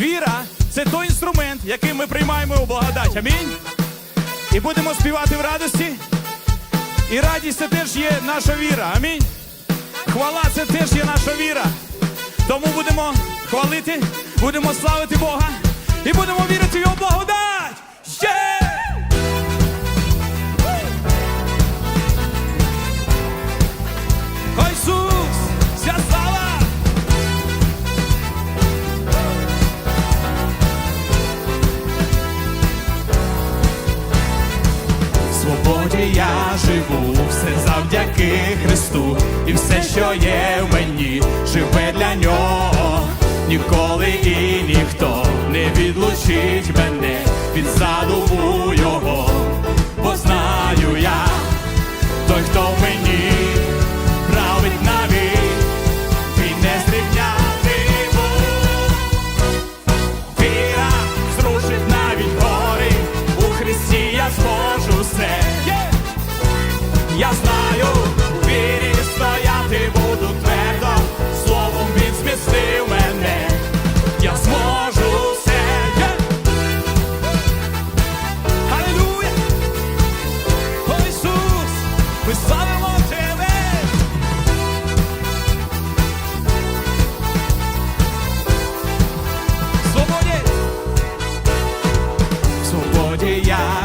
Віра це той інструмент, який ми приймаємо у благодать. Амінь. І будемо співати в радості. І радість це теж є наша віра. Амінь. Хвала це теж є наша віра. Тому будемо хвалити, будемо славити Бога і будемо вірити в його благодать. я живу, все завдяки Христу, і все, що є в мені, живе для нього, ніколи і ніхто не відлучить мене.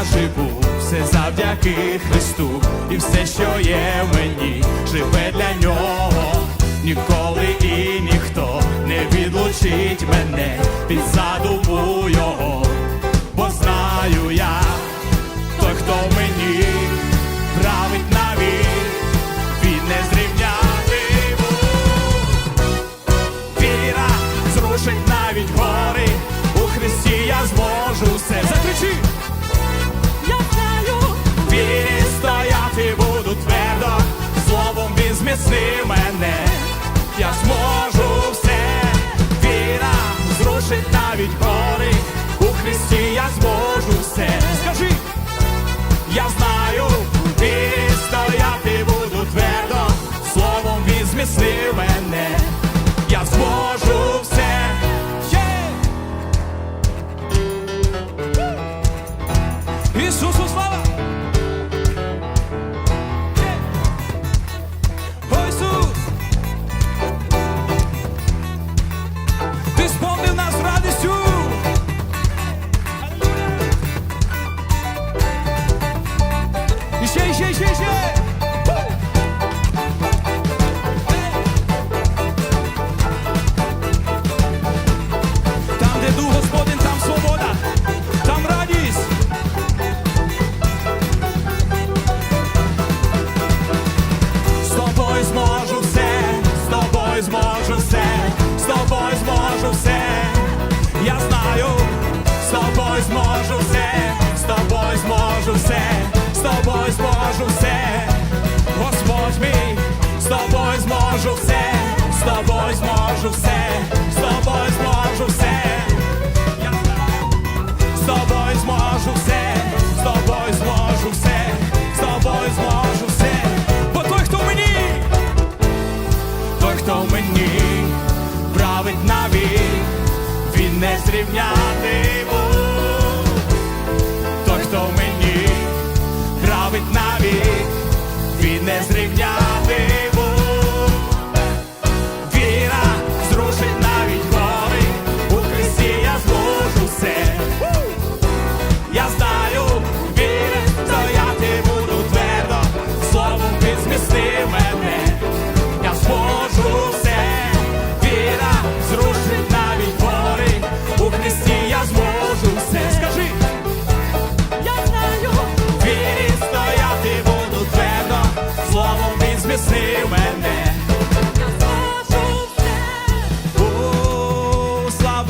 живу, все завдяки Христу, і все, що є в мені, живе для нього. Ніколи і ніхто не відлучить мене, під задуму його. зможу все, з тобою зможу все, з тобою зможу все, Господь мій, з тобою зможу все, з тобою зможу все.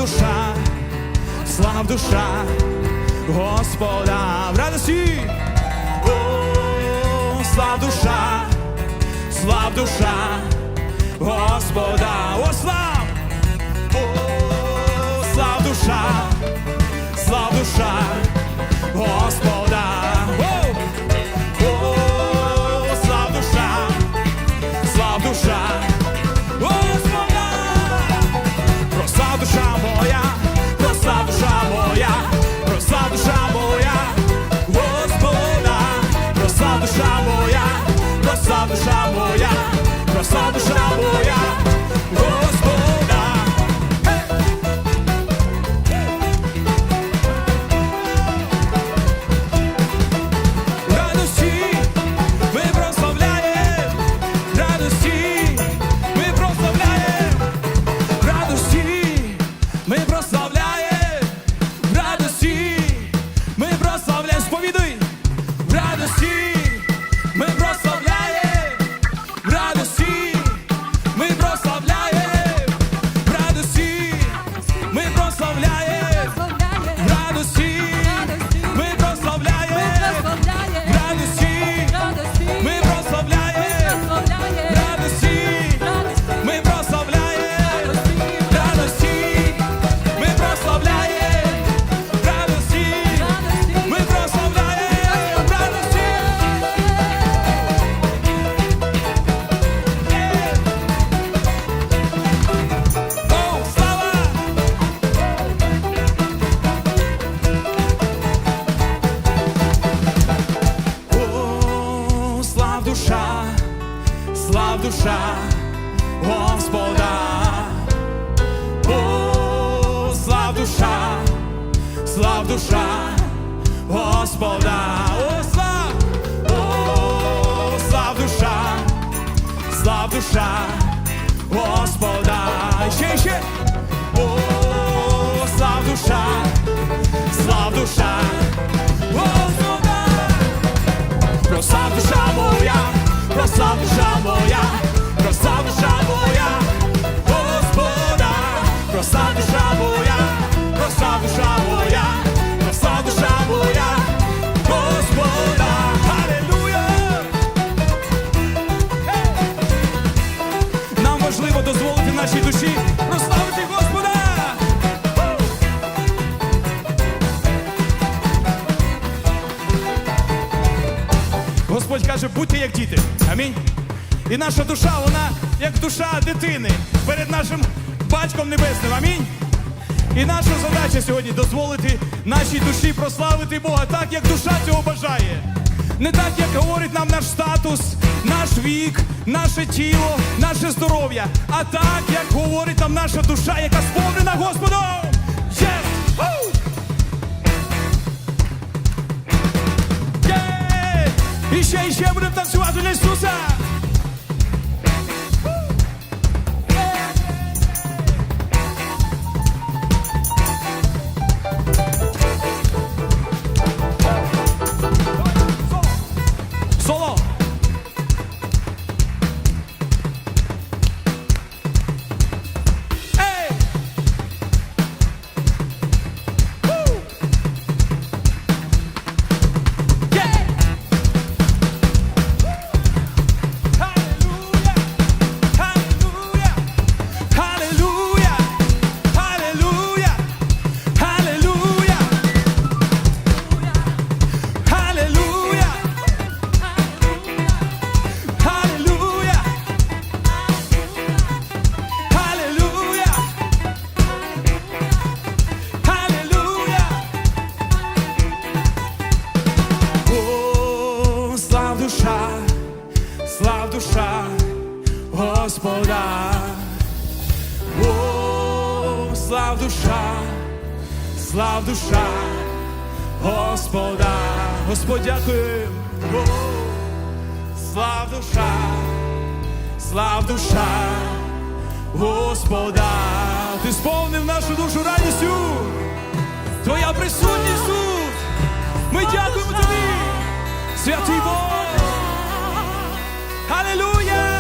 душа, слав душа, Господа в радості, О, слав душа, слав душа, Господа, о слав, О, слав душа. Душа Господа. О, слав душа, слав душа Господа. О, слав, о, слав душа, слав душа Господа. Ще, ще. О, слав душа, слав душа І наша душа, вона як душа дитини перед нашим батьком небесним. Амінь. І наша задача сьогодні дозволити нашій душі прославити Бога так, як душа цього бажає. Не так, як говорить нам наш статус, наш вік, наше тіло, наше здоров'я, а так, як говорить нам наша душа, яка сповнена Господа. О, слав душа, слав душа Господа. Господь, дякую. О, слав душа, слав душа Господа. Ти сповнив нашу душу радістю. Твоя присутність тут. Ми дякуємо тобі, святий Бог. Аллилуйя!